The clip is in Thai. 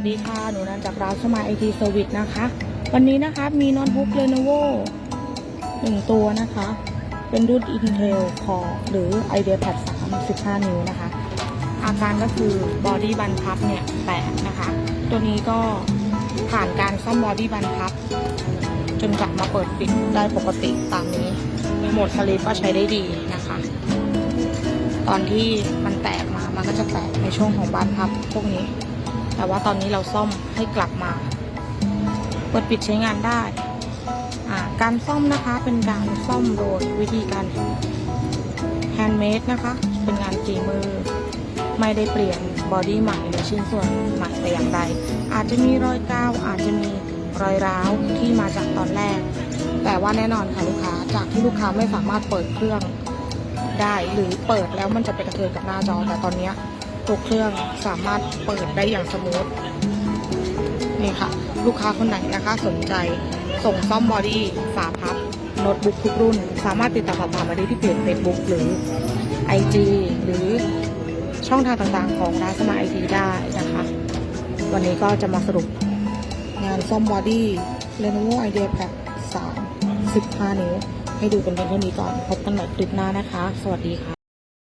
วัสดีค่ะ หนูนันจากร้านสมายไอทีเซอร์วิสนะคะ วันนี้นะคะมีโน้ตบุ๊ก Lenovo หนึ่งตัวนะคะ เป็นรุ่น Intel Core หรือ IdeaPad 3 15 นิ้วนะคะ อาการก็คือบอดี้บันพับเนี่ยแตกนะคะ ตัวนี้ก็ผ่านการซ่อมบอดี้บันพับ จนกลับมาเปิดปิดได้ปกติตามนี้ โหมดสลิปก็ใช้ได้ดีนะคะ ตอนที่มันแตกมา มันก็จะแตกในช่วงของบานพับพวกนี้ แต่ว่าตอนนี้เราซ่อมให้กลับมาเปิดปิดใช้งานได้การซ่อมนะคะเป็นการซ่อมโดยวิธีการแฮนด์เมดนะคะ เป็นงานฝีมือ ไม่ได้เปลี่ยนบอดี้ใหม่หรือชิ้นส่วนใหม่แต่อย่างใด อาจจะมีรอยกาวอาจจะมีรอยร้าวที่มาจากตอนแรก แต่ว่าแน่นอนค่ะลูกค้าจากที่ลูกค้าไม่สามารถเปิดเครื่องได้หรือเปิดแล้วมันจะไปกระเทือนกับหน้าจอแต่ตอนนี้ ตัวเครื่องสามารถเปิดได้อย่างสมูทนี่ค่ะ ลูกค้าคนไหนนะคะสนใจส่งซ่อมบอดี้ฝาพับโน้ตบุ๊กทุกรุ่น สามารถติดต่อสอบถามมาได้ที่เพจ Facebook หรือ IG หรือช่องทางต่างๆของร้านสมาไอทีได้นะคะ วันนี้ก็จะมาสรุปงานซ่อมบอดี้ Lenovo IdeaPad 3 15 นิ้ว ให้ดูเป็นเพียงเท่านี้ก่อน พบกันใหม่คลิปหน้านะคะ สวัสดีค่ะ